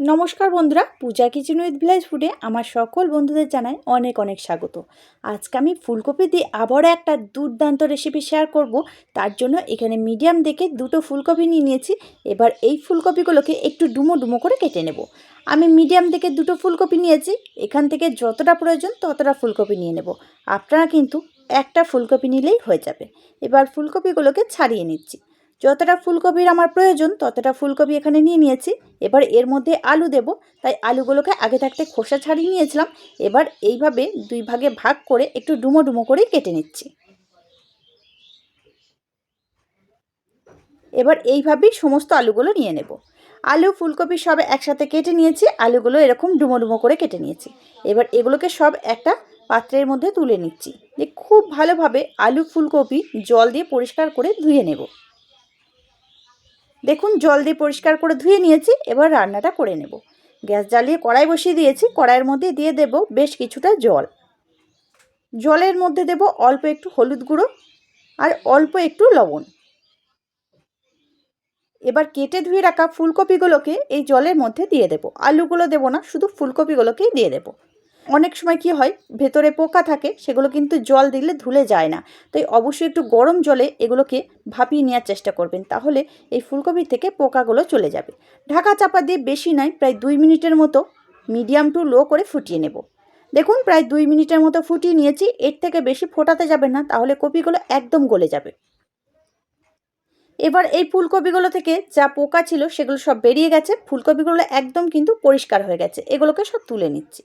নমস্কার বন্ধুরা, পূজা kitchen with village ফুডে আমার সকল বন্ধুদের জানাই অনেক অনেক স্বাগত। আজকে আমি ফুলকপি দিয়ে আবারও একটা দুর্দান্ত রেসিপি শেয়ার করব। তার জন্য এখানে মিডিয়াম দেখে দুটো ফুলকপি নিয়ে নিয়েছি। এবার এই ফুলকপিগুলোকে একটু ডুমো ডুমো করে কেটে নেব। আমি মিডিয়াম দেখে দুটো ফুলকপি নিয়েছি। এখান থেকে যতটা প্রয়োজন ততটা ফুলকপি নিয়ে নেব। আপনারা কিন্তু একটা ফুলকপি নিলেই হয়ে যাবে। এবার ফুলকপিগুলোকে ছাড়িয়ে নিচ্ছি। যতটা ফুলকপির আমার প্রয়োজন, ততটা ফুলকপি এখানে নিয়ে নিয়েছি। এবার এর মধ্যে আলু দেব। তাই আলুগুলোকে আগে থাকতে খোসা ছাড়িয়ে নিয়েছিলাম। এবার এইভাবে দুই ভাগে ভাগ করে একটু ডুমো ডুমো করে কেটে নিচ্ছি। এবার এইভাবেই সমস্ত আলুগুলো নিয়ে নেব। আলু, ফুলকপি সব একসাথে কেটে নিয়েছি। আলুগুলো এরকম ডুমো ডুমো করে কেটে নিয়েছি। এবার এগুলোকে সব একটা পাত্রের মধ্যে তুলে নিচ্ছি। খুব ভালোভাবে আলু, ফুলকপি জল দিয়ে পরিষ্কার করে ধুয়ে নেব। দেখুন, জল দিয়ে পরিষ্কার করে ধুয়ে নিয়েছি, এবার রান্নাটা করে নেব। গ্যাস জ্বালিয়ে কড়াই বসিয়ে দিয়েছি, কড়াইয়ের মধ্যে দিয়ে দেব বেশ কিছুটা জল। জলের মধ্যে দেব অল্প একটু হলুদ গুঁড়ো আর অল্প একটু লবণ। এবার কেটে ধুয়ে রাখা ফুলকপিগুলোকে এই জলের মধ্যে দিয়ে দেব। আলুগুলো দেবো না, শুধু ফুলকপিগুলোকেই দিয়ে দেবো। অনেক সময় কি হয়, ভেতরে পোকা থাকে, সেগুলো কিন্তু জল দিলে ধুলে যায় না। তাই অবশ্যই একটু গরম জলে এগুলোকে ভাপিয়ে নেওয়ার চেষ্টা করবেন, তাহলে এই ফুলকপি থেকে পোকাগুলো চলে যাবে। ঢাকা চাপা দিয়ে বেশি নয়, প্রায় দুই মিনিটের মতো মিডিয়াম টু লো করে ফুটিয়ে নেব। দেখুন, প্রায় দুই মিনিটের মতো ফুটিয়ে নিয়েছি, এর থেকে বেশি ফোটাতে যাবে না, তাহলে কপিগুলো একদম গলে যাবে। এবার এই ফুলকপিগুলো থেকে যা পোকা ছিল, সেগুলো সব বেরিয়ে গেছে, ফুলকপিগুলো একদম কিন্তু পরিষ্কার হয়ে গেছে, এগুলোকে সব তুলে নিচ্ছি।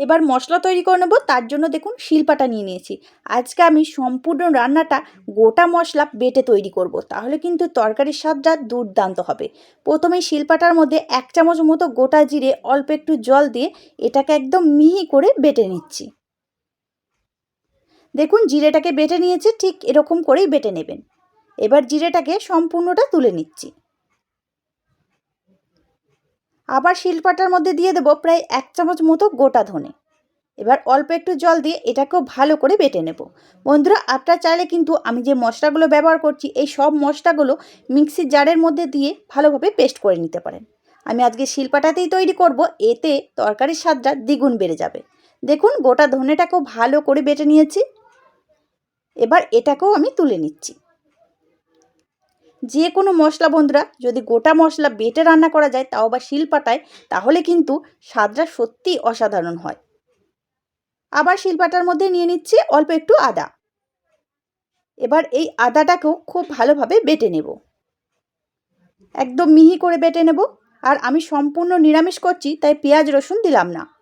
এবার মশলা তৈরি করে নেব, তার জন্য দেখুন শিলপাটা নিয়ে নিয়েছি। আজকে আমি সম্পূর্ণ রান্নাটা গোটা মশলা বেটে তৈরি করব। তাহলে কিন্তু তরকারির স্বাদটা দুর্দান্ত হবে। প্রথমে শিলপাটার মধ্যে এক চামচ মতো গোটা জিরে অল্প একটু জল দিয়ে এটাকে একদম মিহি করে বেটে নিচ্ছি। দেখুন জিরেটাকে বেটে নিয়েছি, ঠিক এরকম করেই বেটে নেবেন। এবার জিরেটাকে সম্পূর্ণটা তুলে নিচ্ছি। আবার শিলপাটার মধ্যে দিয়ে দেবো প্রায় এক চামচ মতো গোটা ধনে। এবার অল্প একটু জল দিয়ে এটাকেও ভালো করে বেটে নেব। বন্ধুরা, আপনারা চাইলে কিন্তু আমি যে মশলাগুলো ব্যবহার করছি, এই সব মশলাগুলো মিক্সির জারের মধ্যে দিয়ে ভালোভাবে পেস্ট করে নিতে পারেন। আমি আজকে শিলপাটাতেই তৈরি করব, এতে তরকারির স্বাদটা দ্বিগুণ বেড়ে যাবে। দেখুন, গোটা ধনেটাকেও ভালো করে বেটে নিয়েছি। এবার এটাকেও আমি তুলে নিচ্ছি। যে কোনো মশলা বন্ধুরা, যদি গোটা মশলা বেটে রান্না করা যায় তাও বা শিলপাটায় তাহলে কিন্তু স্বাদটা সত্যিই অসাধারণ হয়। আবার শিলপাটার মধ্যে নিয়ে নিচ্ছি অল্প একটু আদা। এবার এই আদাটাকেও খুব ভালোভাবে বেটে নেব। একদম মিহি করে বেটে নেব। আর আমি সম্পূর্ণ নিরামিষ করছি, তাই পেঁয়াজ রসুন দিলাম না।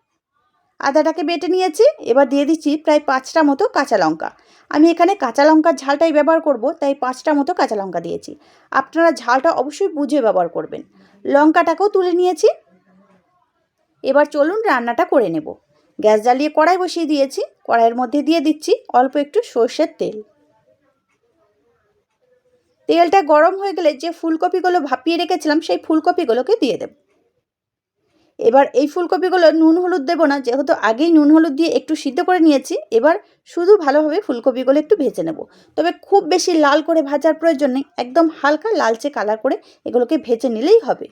আদাটাকে বেটে নিয়েছি, এবার দিয়ে দিচ্ছি প্রায় পাঁচটা মতো কাঁচা লঙ্কা। আমি এখানে কাঁচা লঙ্কার ঝালটাই ব্যবহার করব, তাই পাঁচটা মতো কাঁচা লঙ্কা দিয়েছি। আপনারা ঝালটা অবশ্যই বুঝে ব্যবহার করবেন। লঙ্কাটাকেও তুলে নিয়েছি। এবার চলুন রান্নাটা করে নেব। গ্যাস জ্বালিয়ে কড়াই বসিয়ে দিয়েছি। কড়াইয়ের মধ্যে দিয়ে দিচ্ছি অল্প একটু সর্ষের তেল। তেলটা গরম হয়ে গেলে যে ফুলকপিগুলো ভাপিয়ে রেখেছিলাম, সেই ফুলকপিগুলোকে দিয়ে দেব। এবার এই ফুলকপিগুলো নুন হলুদ দেবো না, যেহেতু আগেই নুন হলুদ দিয়ে একটু সিদ্ধ করে নিয়েছি, এবার শুধু ভালোভাবে ফুলকপিগুলো একটু ভেজে নেব। তবে খুব বেশি লাল করে ভাজার প্রয়োজন নেই, একদম হালকা লালচে কালার করে এগুলোকে ভেজে নিলেই হবে।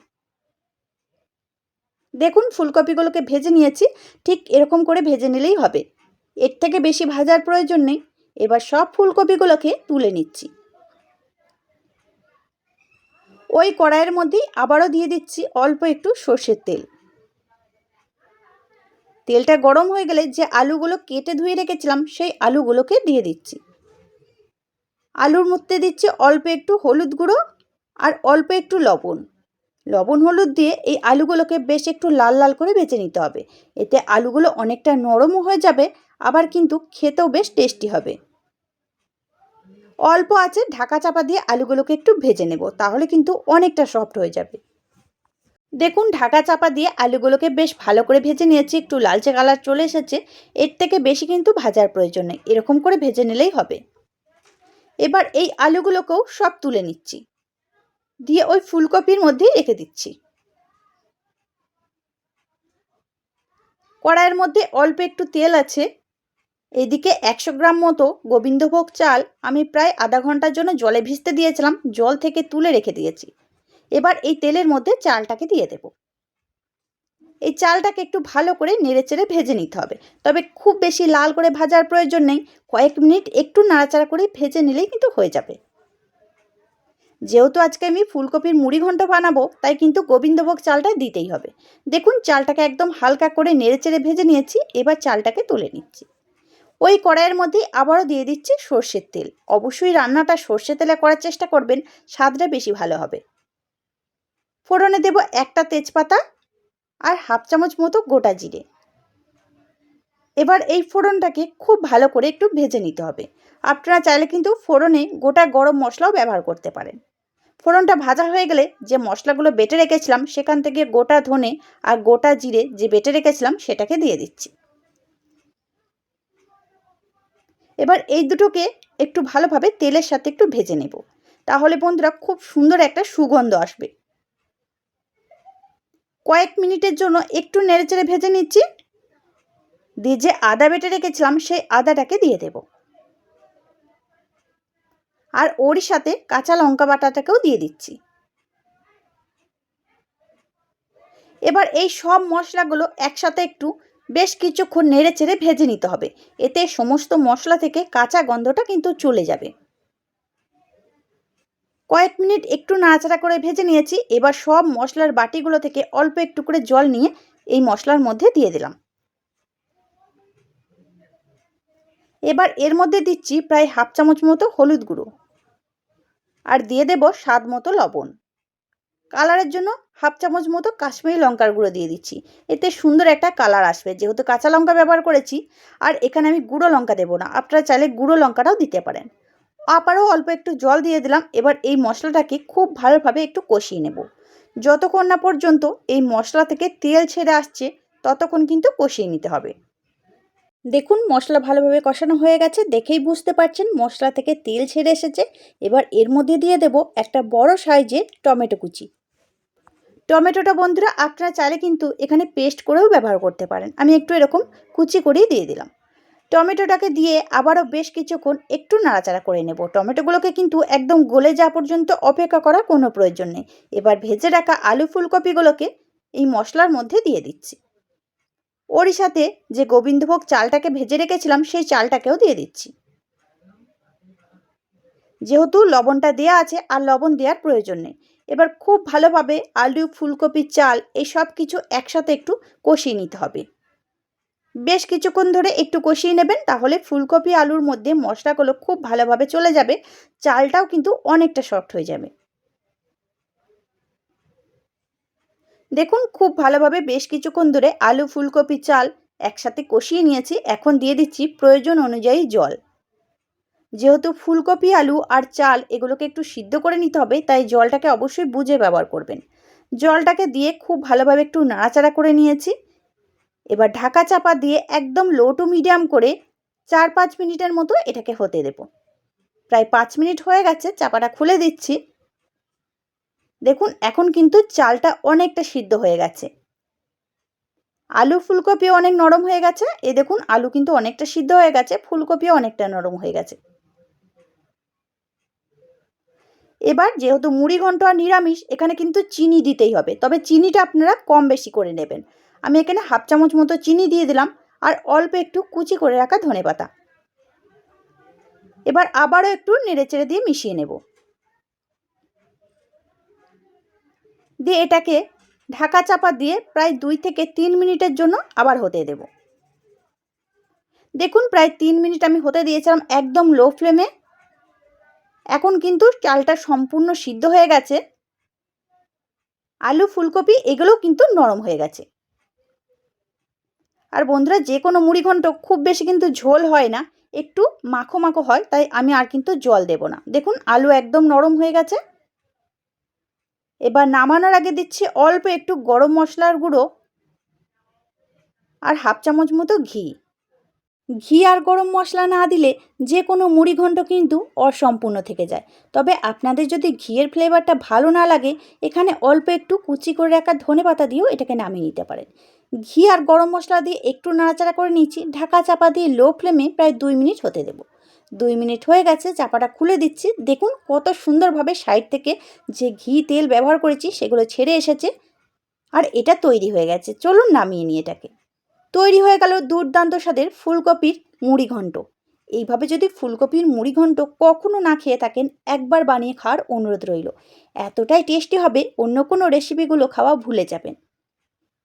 দেখুন ফুলকপিগুলোকে ভেজে নিয়েছি, ঠিক এরকম করে ভেজে নিলেই হবে। এর থেকে বেশি ভাজার প্রয়োজন নেই, এবার সব ফুলকপিগুলোকে তুলে নিচ্ছি। ওই কড়াইয়ের মধ্যেই আবারও দিয়ে দিচ্ছি অল্প একটু সর্ষের তেল। তেলটা গরম হয়ে গেলে যে আলুগুলো কেটে ধুয়ে রেখেছিলাম, সেই আলুগুলোকে দিয়ে দিচ্ছি। আলুর মধ্যে দিচ্ছি অল্প একটু হলুদ গুঁড়ো আর অল্প একটু লবণ। লবণ হলুদ দিয়ে এই আলুগুলোকে বেশ একটু লাল লাল করে বেছে নিতে হবে। এতে আলুগুলো অনেকটা নরমও হয়ে যাবে, আবার কিন্তু খেতেও বেশ টেস্টি হবে। অল্প আছে, ঢাকা চাপা দিয়ে আলুগুলোকে একটু ভেজে নেব, তাহলে কিন্তু অনেকটা সফট হয়ে যাবে। দেখুন, ঢাকা চাপা দিয়ে আলুগুলোকে বেশ ভালো করে ভেজে নিয়েছি। একটু লালচে কালার চলে এসেছে। এর থেকে বেশি কিন্তু ভাজার প্রয়োজন নেই। এরকম করে ভেজে নিলেই হবে। এবার এই আলুগুলোকেও সব তুলে নিচ্ছি। দিয়ে ওই ফুলকপির মধ্যেই রেখে দিচ্ছি। কড়াইয়ের মধ্যে অল্প একটু তেল আছে। এদিকে একশো গ্রাম মতো গোবিন্দভোগ চাল আমি প্রায় আধা ঘণ্টার জন্য জলে ভিজতে দিয়েছিলাম। জল থেকে তুলে রেখে দিয়েছি। এবার এই তেলের মধ্যে চালটাকে দিয়ে দেব। এই চালটাকে একটু ভালো করে নেড়েচেড়ে ভেজে নিতে হবে। তবে খুব বেশি লাল করে ভাজার প্রয়োজন নেই। কয়েক মিনিট একটু নাড়াচাড়া করে ভেজে নিলেই কিন্তু হয়ে যাবে। যেহেতু আজকে আমি ফুলকপির মুড়ি ঘন্ট বানাবো, তাই কিন্তু গোবিন্দভোগ চালটা দিতেই হবে। দেখুন, চালটাকে একদম হালকা করে নেড়েচেড়ে ভেজে নিয়েছি। এবার চালটাকে তুলে নিচ্ছি। ওই কড়াইয়ের মধ্যে আবারও দিয়ে দিচ্ছি সর্ষের তেল। অবশ্যই রান্নাটা সর্ষে তেলে করার চেষ্টা করবেন, স্বাদটা বেশি ভালো হবে। ফোড়নে দেব একটা তেজপাতা আর হাফ চামচ মতো গোটা জিরে। এবার এই ফোড়নটাকে খুব ভালো করে একটু ভেজে নিতে হবে। আপনারা চাইলে কিন্তু ফোড়নে গোটা গরম মশলাও ব্যবহার করতে পারেন। ফোড়নটা ভাজা হয়ে গেলে যে মশলাগুলো বেটে রেখেছিলাম সেখান থেকে গোটা ধনে আর গোটা জিরে যে বেটে রেখেছিলাম সেটাকে দিয়ে দিচ্ছি। এবার এই দুটোকে একটু ভালোভাবে তেলের সাথে একটু ভেজে নেব। তাহলে বন্ধুরা খুব সুন্দর একটা সুগন্ধ আসবে। কয়েক মিনিটের জন্য একটু নেড়েচেড়ে ভেজে নিচ্ছি। দিয়ে যে আদা বেটে রেখেছিলাম, সেই আদাটাকে দিয়ে দেব। আর ওর সাথে কাঁচা লঙ্কা বাটাটাকেও দিয়ে দিচ্ছি। এবার এই সব মশলাগুলো একসাথে একটু বেশ কিছুক্ষণ নেড়ে চেড়ে ভেজে নিতে হবে। এতে সমস্ত মশলা থেকে কাঁচা গন্ধটা কিন্তু চলে যাবে। কয়েক মিনিট একটু নাড়াচাড়া করে ভেজে নিয়েছি। এবার সব মশলার বাটিগুলো থেকে অল্প একটু করে জল নিয়ে এই মশলার মধ্যে দিয়ে দিলাম। এবার এর মধ্যে দিচ্ছি প্রায় হাফ চামচ মতো হলুদ গুঁড়ো। আর দিয়ে দেব স্বাদ মতো লবণ। কালারের জন্য হাফ চামচ মতো কাশ্মীরি লঙ্কার গুঁড়ো দিয়ে দিচ্ছি। এতে সুন্দর একটা কালার আসবে। যেহেতু কাঁচা লঙ্কা ব্যবহার করেছি, আর এখানে আমি গুঁড়ো লঙ্কা দেবো না। আপনারা চাইলে গুঁড়ো লঙ্কাটাও দিতে পারেন। আবারও অল্প একটু জল দিয়ে দিলাম। এবার এই মশলাটাকে খুব ভালোভাবে একটু কষিয়ে নেব। যতক্ষণ না পর্যন্ত এই মশলা থেকে তেল ছেড়ে আসছে, ততক্ষণ কিন্তু কষিয়ে নিতে হবে। দেখুন, মশলা ভালোভাবে কষানো হয়ে গেছে। দেখেই বুঝতে পারছেন, মশলা থেকে তেল ছেড়ে এসেছে। এবার এর মধ্যে দিয়ে দেব একটা বড় সাইজের টমেটো কুচি। টমেটোটা বন্ধুরা, আপনারা চাইলে কিন্তু এখানে পেস্ট করেও ব্যবহার করতে পারেন। আমি একটু এরকম কুচি করেই দিয়ে দিলাম। টমেটোটাকে দিয়ে আবারও বেশ কিছুক্ষণ একটু নাড়াচাড়া করে নেব। টমেটোগুলোকে কিন্তু একদম গলে যাওয়া পর্যন্ত অপেক্ষা করার কোনো প্রয়োজন নেই। এবার ভেজে রাখা আলু ফুলকপিগুলোকে এই মশলার মধ্যে দিয়ে দিচ্ছি। ওরই সাথে যে গোবিন্দভোগ চালটাকে ভেজে রেখেছিলাম, সেই চালটাকেও দিয়ে দিচ্ছি। যেহেতু লবণটা দেয়া আছে আর লবণ দেওয়ার প্রয়োজন নেই, এবার খুব ভালোভাবে আলু, ফুলকপি, চাল, এই সব কিছু একসাথে একটু কষিয়ে নিতে হবে। বেশ কিছুক্ষণ ধরে একটু কষিয়ে নেবেন, তাহলে ফুলকপি, আলুর মধ্যে মশলাগুলো খুব ভালোভাবে চলে যাবে, চালটাও কিন্তু অনেকটা সফট হয়ে যাবে। দেখুন, খুব ভালোভাবে বেশ কিছুক্ষণ ধরে আলু, ফুলকপি, চাল একসাথে কষিয়ে নিয়েছি, এখন দিয়ে দিচ্ছি প্রয়োজন অনুযায়ী জল। যেহেতু ফুলকপি, আলু আর চাল এগুলোকে একটু সিদ্ধ করে নিতে হবে, তাই জলটাকে অবশ্যই বুঝে ব্যবহার করবেন। জলটাকে দিয়ে খুব ভালোভাবে একটু নাড়াচাড়া করে নিয়েছি। এবার ঢাকা চাপা দিয়ে একদম লো টু মিডিয়াম করে চার পাঁচ মিনিটের মতো এটাকে হতে দেব। প্রায় পাঁচ মিনিট হয়ে গেছে, চাপাটা খুলে দিচ্ছি। দেখুন, এখন কিন্তু চালটা অনেকটা সিদ্ধ হয়ে গেছে। আলু ফুলকপিও অনেক নরম হয়ে গেছে। এ দেখুন, আলু কিন্তু অনেকটা সিদ্ধ হয়ে গেছে, ফুলকপিও অনেকটা নরম হয়ে গেছে। এবার যেহেতু মুড়ি ঘন্ট আর নিরামিষ, এখানে কিন্তু চিনি দিতেই হবে। তবে চিনিটা আপনারা কম বেশি করে নেবেন। আমি এখানে হাফ চামচ মতো চিনি দিয়ে দিলাম আর অল্প একটু কুচি করে রাখা ধনে পাতা। এবার আবারও একটু নেড়েচেড়ে দিয়ে মিশিয়ে নেব। দিয়ে এটাকে ঢাকা চাপা দিয়ে প্রায় দুই থেকে তিন মিনিটের জন্য আবার হতে দেব। দেখুন প্রায় তিন মিনিট আমি হতে দিয়েছিলাম একদম লো ফ্লেমে। এখন কিন্তু চালটা সম্পূর্ণ সিদ্ধ হয়ে গেছে। আলু ফুলকপি এগুলোও কিন্তু নরম হয়ে গেছে। আর বন্ধুরা যে কোনো মুড়ি ঘন্ট খুব বেশি কিন্তু ঝোল হয় না, একটু মাখো মাখো হয়, তাই আমি আর কিন্তু জল দেব না। দেখুন, আলু একদম নরম হয়ে গেছে। এবার নামানোর আগে দিচ্ছি অল্প একটু গরম মশলার গুঁড়ো আর হাফ চামচ মতো ঘি। ঘি আর গরম মশলা না দিলে যে কোনো মুড়ি ঘন্ট কিন্তু অসম্পূর্ণ থেকে যায়। তবে আপনাদের যদি ঘিয়ের ফ্লেভারটা ভালো না লাগে, এখানে অল্প একটু কুচি করে রাখা ধনে পাতা দিয়েও এটাকে নামিয়ে নিতে পারেন। ঘি আর গরম মশলা দিয়ে একটু নাড়াচাড়া করে নিচ্ছি। ঢাকা চাপা দিয়ে লো ফ্লেমে প্রায় দুই মিনিট হতে দেবো। দুই মিনিট হয়ে গেছে, চাপাটা খুলে দিচ্ছি। দেখুন কত সুন্দরভাবে সাইড থেকে যে ঘি তেল ব্যবহার করেছি সেগুলো ছেড়ে এসেছে আর এটা তৈরি হয়ে গেছে। চলুন নামিয়ে নিই এটাকে। তৈরি হয়ে গেল দুর্দান্ত স্বাদের ফুলকপির মুড়ি ঘন্ট। এইভাবে যদি ফুলকপির মুড়ি ঘন্ট কখনো না খেয়ে থাকেন, একবার বানিয়ে খাওয়ার অনুরোধ রইল। এতটাই টেস্টি হবে, অন্য কোনো রেসিপিগুলো খাওয়া ভুলে যাবেন।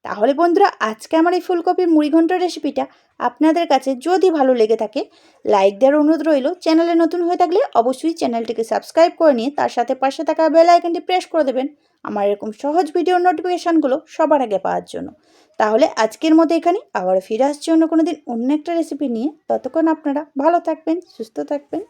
তাহলে বন্ধুরা, আজকে আমার এই ফুলকপির মুড়ি ঘন্ট রেসিপিটা আপনাদের কাছে যদি ভালো লেগে থাকে লাইক দেওয়ার অনুরোধ রইল। চ্যানেলে নতুন হয়ে থাকলে অবশ্যই চ্যানেলটিকে সাবস্ক্রাইব করে নিয়ে তার সাথে পাশে থাকা বেল আইকনটি প্রেস করে দেবেন। আমার এরকম সহজ ভিডিও নোটিফিকেশানগুলো সবার আগে পাওয়ার জন্য। তাহলে আজকের মতো এখানে। আবার ফিরে আসছি অন্য কোনো দিন অন্য একটা রেসিপি নিয়ে। ততক্ষণ আপনারা ভালো থাকবেন, সুস্থ থাকবেন।